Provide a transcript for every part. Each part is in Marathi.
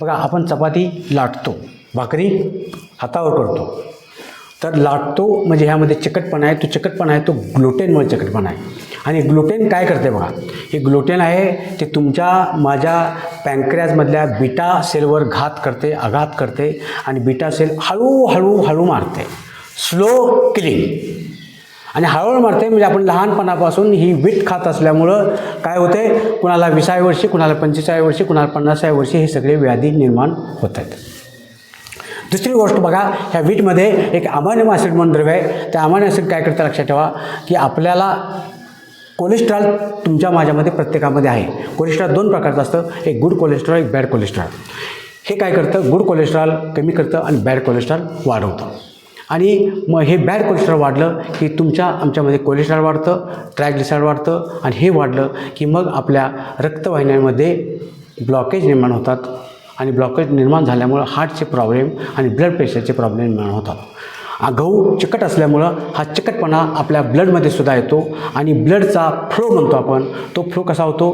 बघा आपण चपाती लाटतो भाकरी हातावर करतो. तर लाटतो म्हणजे ह्यामध्ये चिकटपणा आहे तो चिकटपणा आहे तो ग्लुटेनमुळे चिकटपणा आहे. आणि ग्लुटेन काय करते बघा हे ग्लुटेन आहे ते तुमच्या माझ्या पँक्रियाजमधल्या बीटा सेलवर घात करते आघात करते आणि बीटा सेल हळूहळू हळू मारते. स्लो किलिंग आणि हळूहळू मारते म्हणजे आपण लहानपणापासून ही वीट खात असल्यामुळं काय होते कुणाला विसाव्या वर्षी कुणाला पंचेचाळीस वर्षी कुणाला पन्नासाव्या वर्षी हे सगळे व्याधी निर्माण होत आहेत दुसरी गोष्ट बघा ह्या वीटमध्ये एक अमान्य ॲसिड म्हणून द्रव्य आहे. त्या अमान्य ॲसिड काय करतं लक्षात ठेवा की आपल्याला कोलेस्ट्रॉल तुमच्या माझ्यामध्ये प्रत्येकामध्ये आहे. कोलेस्ट्रॉल दोन प्रकारचं असतं एक गुड कोलेस्ट्रॉल एक बॅड कोलेस्ट्रॉल. हे काय करतं गुड कोलेस्ट्रॉल कमी करतं आणि बॅड कोलेस्ट्रॉल वाढवतं. आणि मग हे बॅड कोलेस्ट्रॉल वाढलं की तुमच्या आमच्यामध्ये कोलेस्ट्रॉल वाढतं ट्रायग्लिसराईड वाढतं आणि हे वाढलं की मग आपल्या रक्तवाहिन्यांमध्ये ब्लॉकेज निर्माण होतात आणि ब्लॉकेज निर्माण झाल्यामुळं हार्टचे प्रॉब्लेम आणि ब्लड प्रेशरचे प्रॉब्लेम निर्माण होतात. गहू चिकट असल्यामुळं हा चिकटपणा आपल्या ब्लडमध्ये सुद्धा येतो आणि ब्लडचा फ्लो म्हणतो आपण तो फ्लो कसा होतो?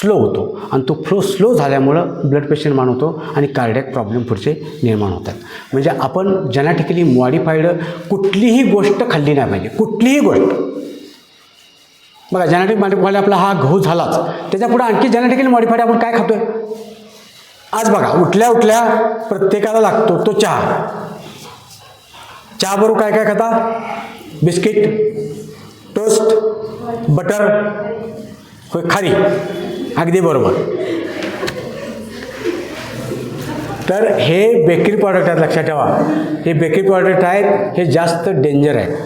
स्लो होतो. आणि तो फ्लो स्लो झाल्यामुळं ब्लड प्रेशर निर्माण होतो आणि कार्डियक प्रॉब्लेम पुढचे निर्माण होतात. म्हणजे आपण जेनेटिकली मॉडिफाईड कुठलीही गोष्ट खाल्ली नाही पाहिजे. कुठलीही गोष्ट. बघा जेनेटिक मॉडिफाईड आपला हा गहू झालाच. त्याच्यापुढे आणखी जेनेटिकली मॉडिफाईड आपण काय खातोय? आज बघा उठल्या उठल्या प्रत्येकाला लागतो तो चहा. चहाबरोबर काय काय खाता? बिस्किट टोस्ट बटर होय खारी. अगदी बरोबर. तर हे बेकरी प्रॉडक्ट आहेत लक्षात ठेवा. हे बेकरी प्रॉडक्ट आहेत हे जास्त डेंजर आहेत.